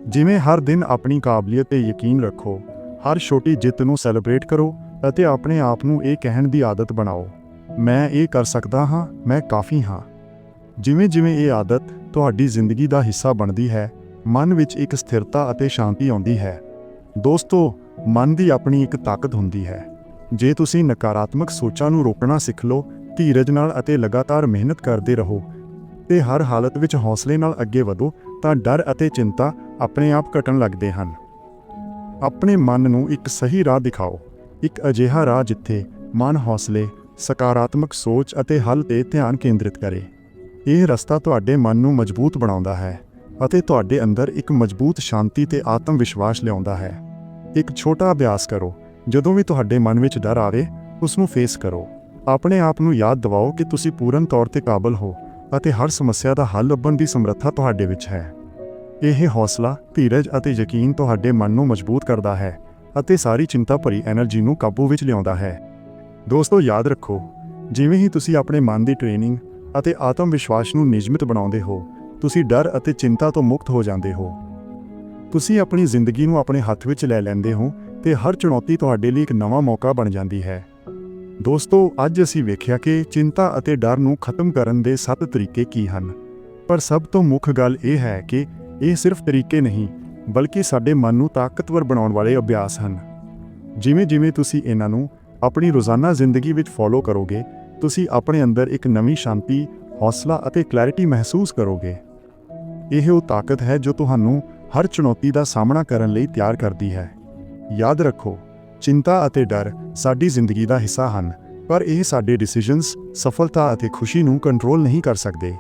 ਜਿਵੇਂ ਹਰ ਦਿਨ ਆਪਣੀ ਕਾਬਲੀਅਤ ਤੇ ਯਕੀਨ ਰੱਖੋ, ਹਰ ਛੋਟੀ ਜਿੱਤ ਨੂੰ ਸੈਲੀਬ੍ਰੇਟ ਕਰੋ ਅਤੇ ਆਪਣੇ ਆਪ ਨੂੰ ਇਹ ਕਹਿਣ ਦੀ ਆਦਤ ਬਣਾਓ, ਮੈਂ ਇਹ ਕਰ ਸਕਦਾ ਹਾਂ, ਮੈਂ ਕਾਫੀ ਹਾਂ। ਜਿਵੇਂ-ਜਿਵੇਂ ਇਹ ਆਦਤ ਤੁਹਾਡੀ ਜ਼ਿੰਦਗੀ ਦਾ ਹਿੱਸਾ ਬਣਦੀ ਹੈ, ਮਨ ਵਿੱਚ ਇੱਕ ਸਥਿਰਤਾ ਅਤੇ ਸ਼ਾਂਤੀ ਆਉਂਦੀ ਹੈ। ਦੋਸਤੋ, ਮਨ ਦੀ ਆਪਣੀ ਇੱਕ ਤਾਕਤ ਹੁੰਦੀ ਹੈ। ਜੇ ਤੁਸੀਂ ਨਕਾਰਾਤਮਕ ਸੋਚਾਂ ਨੂੰ ਰੋਕਣਾ ਸਿੱਖ ਲਓ ਧੀਰਜ ਨਾਲ ਅਤੇ ਲਗਾਤਾਰ ਮਿਹਨਤ ਕਰਦੇ ਰਹੋ ਤੇ ਹਰ ਹਾਲਤ ਵਿੱਚ ਹੌਸਲੇ ਨਾਲ ਅੱਗੇ ਵਧੋ ਤਾਂ ਡਰ ਅਤੇ ਚਿੰਤਾ ਆਪਣੇ ਆਪ ਘਟਣ ਲੱਗਦੇ ਹਨ। ਆਪਣੇ ਮਨ ਨੂੰ ਇੱਕ ਸਹੀ ਰਾਹ ਦਿਖਾਓ, ਇੱਕ ਅਜਿਹਾ ਰਾਹ ਜਿੱਥੇ ਮਨ ਹੌਸਲੇ, ਸਕਾਰਾਤਮਕ ਸੋਚ ਅਤੇ ਹੱਲ ਤੇ ਧਿਆਨ ਕੇਂਦਰਿਤ ਕਰੇ। ਇਹ ਰਸਤਾ ਤੁਹਾਡੇ ਮਨ ਨੂੰ ਮਜ਼ਬੂਤ ਬਣਾਉਂਦਾ ਹੈ ਅਤੇ ਤੁਹਾਡੇ ਅੰਦਰ ਇੱਕ ਮਜ਼ਬੂਤ ਸ਼ਾਂਤੀ ਤੇ ਆਤਮ ਵਿਸ਼ਵਾਸ ਲਿਆਉਂਦਾ ਹੈ। ਇੱਕ ਛੋਟਾ ਅਭਿਆਸ ਕਰੋ, ਜਦੋਂ ਵੀ ਤੁਹਾਡੇ ਮਨ ਵਿੱਚ ਡਰ ਆਵੇ ਉਸ ਨੂੰ ਫੇਸ ਕਰੋ। ਆਪਣੇ ਆਪ ਨੂੰ ਯਾਦ ਦਿਵਾਓ ਕਿ ਤੁਸੀਂ ਪੂਰਨ ਤੌਰ ਤੇ ਕਾਬਲ ਹੋ ਅਤੇ ਹਰ ਸਮੱਸਿਆ ਦਾ ਹੱਲ ਲੱਭਣ ਦੀ ਸਮਰੱਥਾ ਤੁਹਾਡੇ ਵਿੱਚ ਹੈ। ਇਹ ਹੌਸਲਾ, ਧੀਰਜ ਅਤੇ ਯਕੀਨ ਤੁਹਾਡੇ ਮਨ ਨੂੰ ਮਜ਼ਬੂਤ ਕਰਦਾ ਹੈ ਅਤੇ ਸਾਰੀ ਚਿੰਤਾ ਭਰੀ એનર્ਜੀ ਨੂੰ ਕਾਬੂ ਵਿੱਚ ਲਿਆਉਂਦਾ ਹੈ। ਦੋਸਤੋ, ਯਾਦ ਰੱਖੋ, ਜਿਵੇਂ ਹੀ ਤੁਸੀਂ ਆਪਣੇ ਮਨ ਦੀ ਟ੍ਰੇਨਿੰਗ ਅਤੇ ਆਤਮ ਵਿਸ਼ਵਾਸ ਨੂੰ ਨਿਯਮਿਤ ਬਣਾਉਂਦੇ ਹੋ, ਤੁਸੀਂ ਡਰ ਅਤੇ ਚਿੰਤਾ ਤੋਂ ਮੁਕਤ ਹੋ ਜਾਂਦੇ ਹੋ। ਤੁਸੀਂ ਆਪਣੀ ਜ਼ਿੰਦਗੀ ਨੂੰ ਆਪਣੇ ਹੱਥ ਵਿੱਚ ਲੈ ਲੈਂਦੇ ਹੋ ਤੇ ਹਰ ਚੁਣੌਤੀ ਤੁਹਾਡੇ ਲਈ ਇੱਕ ਨਵਾਂ ਮੌਕਾ ਬਣ ਜਾਂਦੀ ਹੈ। ਦੋਸਤੋ, ਅੱਜ ਅਸੀਂ ਵੇਖਿਆ ਕਿ ਚਿੰਤਾ ਅਤੇ ਡਰ ਨੂੰ ਖਤਮ ਕਰਨ ਦੇ 7 ਤਰੀਕੇ ਕੀ ਹਨ। ਪਰ ਸਭ ਤੋਂ ਮੁੱਖ ਗੱਲ ਇਹ ਹੈ ਕਿ ਇਹ ਸਿਰਫ ਤਰੀਕੇ ਨਹੀਂ, ਬਲਕਿ ਸਾਡੇ ਮਨ ਨੂੰ ਤਾਕਤਵਰ ਬਣਾਉਣ ਵਾਲੇ ਅਭਿਆਸ ਹਨ। ਜਿਵੇਂ-ਜਿਵੇਂ ਤੁਸੀਂ ਇਹਨਾਂ ਨੂੰ ਆਪਣੀ ਰੋਜ਼ਾਨਾ ਜ਼ਿੰਦਗੀ ਵਿੱਚ ਫੋਲੋ ਕਰੋਗੇ, ਤੁਸੀਂ ਆਪਣੇ ਅੰਦਰ ਇੱਕ ਨਵੀਂ ਸ਼ਾਂਤੀ, ਹੌਸਲਾ ਅਤੇ ਕਲੈਰਿਟੀ ਮਹਿਸੂਸ ਕਰੋਗੇ। ਇਹ ਉਹ ਤਾਕਤ ਹੈ ਜੋ ਤੁਹਾਨੂੰ ਹਰ ਚੁਣੌਤੀ ਦਾ ਸਾਹਮਣਾ ਕਰਨ ਲਈ ਤਿਆਰ ਕਰਦੀ ਹੈ। ਯਾਦ ਰੱਖੋ ਚਿੰਤਾ ਅਤੇ ਡਰ ਸਾਡੀ ਜ਼ਿੰਦਗੀ ਦਾ ਹਿੱਸਾ ਹਨ, ਪਰ ਇਹ ਸਾਡੇ ਡਿਸੀਜਨਸ ਸਫਲਤਾ ਅਤੇ ਖੁਸ਼ੀ ਨੂੰ ਕੰਟਰੋਲ ਨਹੀਂ ਕਰ ਸਕਦੇ।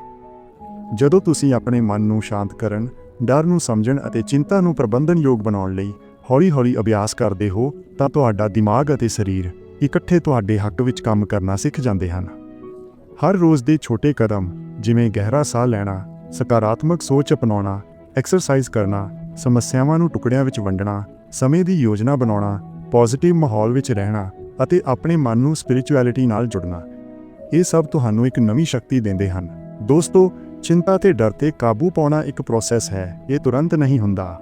ਜਦੋਂ ਤੁਸੀਂ ਆਪਣੇ ਮਨ ਨੂੰ ਸ਼ਾਂਤ ਕਰਨ, ਡਰ ਨੂੰ ਸਮਝਣ ਅਤੇ ਚਿੰਤਾ ਨੂੰ ਪ੍ਰਬੰਧਨਯੋਗ ਬਣਾਉਣ ਲਈ ਹੌਲੀ-ਹੌਲੀ ਅਭਿਆਸ ਕਰਦੇ ਹੋ, ਤਾਂ ਤੁਹਾਡਾ ਦਿਮਾਗ ਅਤੇ ਸਰੀਰ ਇਕੱਠੇ ਤੁਹਾਡੇ ਹੱਕ ਵਿੱਚ ਕੰਮ ਕਰਨਾ ਸਿੱਖ ਜਾਂਦੇ ਹਨ। ਹਰ ਰੋਜ਼ ਦੇ ਛੋਟੇ ਕਦਮ, ਜਿਵੇਂ ਗਹਿਰਾ ਸਾਹ ਲੈਣਾ, ਸਕਾਰਾਤਮਕ ਸੋਚ ਅਪਣਾਉਣਾ ਐਕਸਰਸਾਈਜ਼ ਕਰਨਾ, ਸਮੱਸਿਆਵਾਂ ਨੂੰ ਟੁਕੜਿਆਂ ਵਿੱਚ ਵੰਡਣਾ, ਸਮੇਂ ਦੀ ਯੋਜਨਾ ਬਣਾਉਣਾ ਪੋਜ਼ਿਟਿਵ ਮਾਹੌਲ ਵਿੱਚ ਰਹਿਣਾ ਅਤੇ ਆਪਣੇ ਮਨ ਨੂੰ ਸਪਿਰਚੁਅਲਿਟੀ ਨਾਲ ਜੁੜਨਾ, ਇਹ ਸਭ ਤੁਹਾਨੂੰ ਇੱਕ ਨਵੀਂ ਸ਼ਕਤੀ ਦਿੰਦੇ ਹਨ। ਦੋਸਤੋ, ਚਿੰਤਾ ਤੇ ਡਰ ਤੇ ਕਾਬੂ ਪਾਉਣਾ ਇੱਕ ਪ੍ਰੋਸੈਸ ਹੈ, ਇਹ ਤੁਰੰਤ ਨਹੀਂ ਹੁੰਦਾ।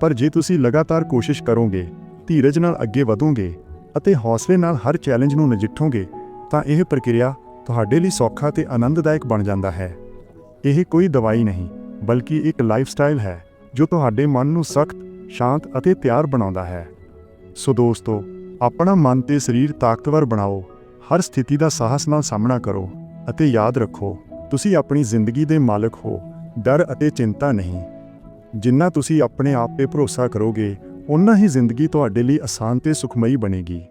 ਪਰ ਜੇ ਤੁਸੀਂ ਲਗਾਤਾਰ ਕੋਸ਼ਿਸ਼ ਕਰੋਗੇ, ਧੀਰਜ ਨਾਲ ਅੱਗੇ ਵਧੋਗੇ ਅਤੇ ਹੌਸਲੇ ਨਾਲ ਹਰ ਚੈਲੰਜ ਨੂੰ ਨਜਿੱਠੋਗੇ, ਤਾਂ ਇਹ ਪ੍ਰਕਿਰਿਆ ਤੁਹਾਡੇ ਲਈ ਸੌਖਾ ਤੇ ਆਨੰਦਦਾਇਕ ਬਣ ਜਾਂਦਾ ਹੈ। ਇਹ ਕੋਈ ਦਵਾਈ ਨਹੀਂ, ਬਲਕਿ ਇੱਕ ਲਾਈਫਸਟਾਈਲ ਹੈ, ਜੋ ਤੁਹਾਡੇ ਮਨ ਨੂੰ ਸਖਤ, ਸ਼ਾਂਤ ਅਤੇ ਤਿਆਰ ਬਣਾਉਂਦਾ ਹੈ। ਸੋ ਦੋਸਤੋ, ਆਪਣਾ ਮਨ ਤੇ ਸਰੀਰ ਤਾਕਤਵਰ ਬਣਾਓ, ਹਰ ਸਥਿਤੀ ਦਾ ਸਾਹਸ ਨਾਲ ਸਾਹਮਣਾ ਕਰੋ ਅਤੇ ਯਾਦ ਰੱਖੋ, ਤੁਸੀਂ ਆਪਣੀ ਜ਼ਿੰਦਗੀ ਦੇ ਮਾਲਕ ਹੋ, ਡਰ ਅਤੇ ਚਿੰਤਾ ਨਹੀਂ। ਜਿੰਨਾ ਤੁਸੀਂ ਆਪਣੇ ਆਪ ਤੇ ਭਰੋਸਾ ਕਰੋਗੇ ਉਨਾ ਹੀ ਜ਼ਿੰਦਗੀ ਤੁਹਾਡੇ ਲਈ ਆਸਾਨ ਤੇ ਸੁਖਮਈ ਬਣੇਗੀ।